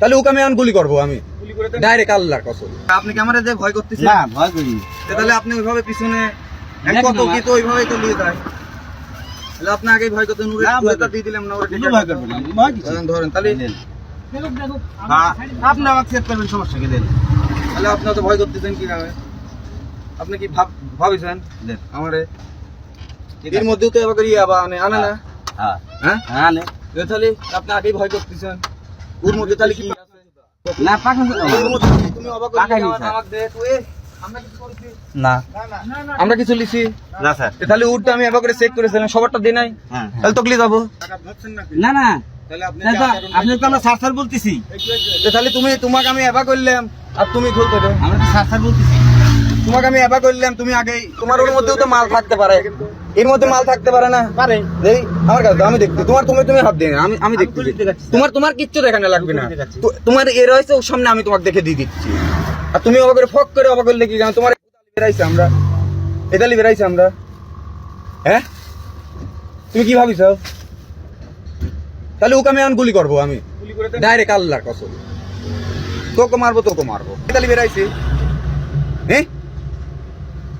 তাহলে ওকে আমি এখন গুলি করব আমি। ডাইরেক্ট আল্লাহর কসম। আপনি কি আমার যে ভয় করতেছেন? না ভয় করি। তাহলে আপনি ওইভাবে পিছনে কত কি তো ওইভাবেই তো লিয়ে যায়। তাহলে আপনি আগে ভয় করতেন দিয়ে দিলাম না ওরে ভয় করবেন না ধরেন, ধরেন তাহলে আপনি আমাকে সেট করবেন সমস্যা কি? দেন তাহলে আপনি তো ভয় করতেছেন কি আপনি কি ভাব ভাবিছেন? দেন আমারে? ঠিক এর মধ্যেও তো এবার ইয়ে আবার আনে আনে না? হ্যাঁ। হ্যাঁ? হ্যাঁ তাহলে আপনি আগেই ভয় করতেছেন। ওর মধ্যে তাহলে কি না পাকা তো ওর মধ্যে কি? তুমি অবাক পাকাই নিছে। আমাকে দে তুই আমরা কিছু করেছি। না। আমরা কিছু লিছি না স্যার। তাহলে উঠটা আমি এবার করে চেক করেছিলাম সবারটা দিই নাই? হ্যাঁ। তাহলে তকলি যাব না না আপনি তো আপনি তো আমরা বলতেছি। তাহলে তুমি তোমাকে আমি এবা করলাম আর তুমি খুলতে দে আমরা স্যার বলতেছি। তোমাকে আমি এবার করলাম তুমি আগেই তোমার ওর মধ্যেও তো মাল থাকতে পারে। এর মধ্যে মাল থাকতে পারে না? পারে। দেই আমার কাছে আমি দেখতে তোমার তুমি তুমি হাত দিয়ে আমি আমি দেখতে। তোমার তোমার কিচ্ছু দেখানো লাগবে না। তোমার এ রয়েছে ওর সামনে আমি তোমাকে দেখে দিয়ে দিচ্ছি। আর তুমি অবাক করে ফক করে অবাক করলে কি জানো? তোমার বেরাইছে আমরা। এদালি বেরাইছে আমরা। হ্যাঁ? তুমি কি ভাবিছ? তাহলে ওকে আমি এখন গুলি করব আমি। ডাইরেক্ট আল্লাহর কসম। তোকে মারবো তোকে মারবো। এদালি বেরাইছে হ্যাঁ?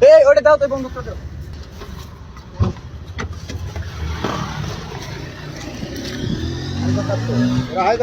এই ওটা দাও তো বন্ধুটা দাও। হাই